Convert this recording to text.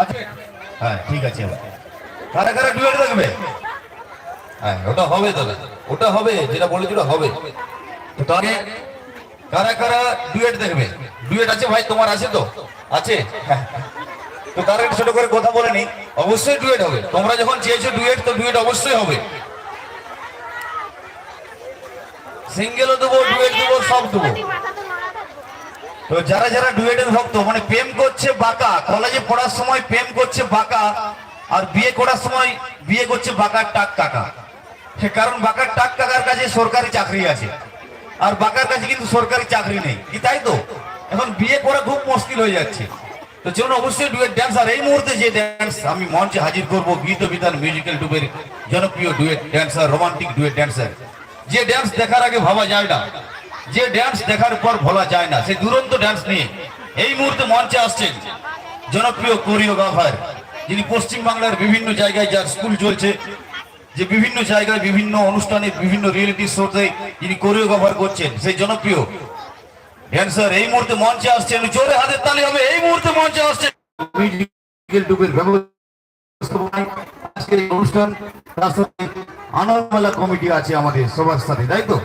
আচ্ছা হ্যাঁ ঠিক আছে কারা কারা ডুয়েট দেখবে হ্যাঁ ওটা হবে তবে। ওটা হবে, যেটা বলেছি ওটা হবে। তো তাহলে, কারা কারা ডুয়েট দেখবে? ডুয়েট আছে ভাই, তোমার আছে তো? আছে। তো তারা একটু ছোট করে কথা বলে নি। অবশ্যই ডুয়েট হবে। তোমরা যখন চেয়েছো ডুয়েট তো ডুয়েট অবশ্যই হবে। সিঙ্গেলও দেবো ডুয়েট দেবো, সব দেবো। তো যারা যারা ডুয়েটের ভক্ত মানে প্রেম করছে বাঁকা কলেজে পড়ার সময় প্রেম করছে বাঁকা, আর বিয়ে করার সময় বিয়ে করছে বাঁকার টাক কাকা। কারণ বাঁকার টাক কাকার কাছে সরকারি চাকরি আছে, আর বাঁকার কাছে কিন্তু সরকারি চাকরি নেই। কি তাই তো? এখন বিয়ে করা খুব মুশকিল হয়ে যাচ্ছে। তো চলুন অবশ্যই ডুয়েট ড্যান্স আর এই মুহূর্তে যে ড্যান্স আমি মঞ্চে হাজির করব গীত বিধান মিউজিক্যাল টুবের জনপ্রিয় duet dancer romantic duet dancer যে ড্যান্স দেখার আগে ভাবা যায় না। যে ড্যান্স দেখার পর ভোলা যায় না সেই দুরন্ত ড্যান্স নিয়ে। এই মুহূর্তে মঞ্চে আসছেন জনপ্রিয় কোরিওগ্রাফার যিনি পশ্চিমবাংলার বিভিন্ন জায়গায় যার স্কুল চলছে, যে বিভিন্ন জায়গায় বিভিন্ন অনুষ্ঠানে, বিভিন্ন রিয়েলিটি শোতে যিনি কোরিওগ্রাফার করছেন, সেই জনপ্রিয় ড্যান্সার এই মুহূর্তে মঞ্চে আসছেন, জোরে হাতের তালি হবে, এই মুহূর্তে মঞ্চে আসছেন। এই অনুষ্ঠান আনন্দমেলা কমিটি আছে আমাদের সবার সাথে, তাই তো?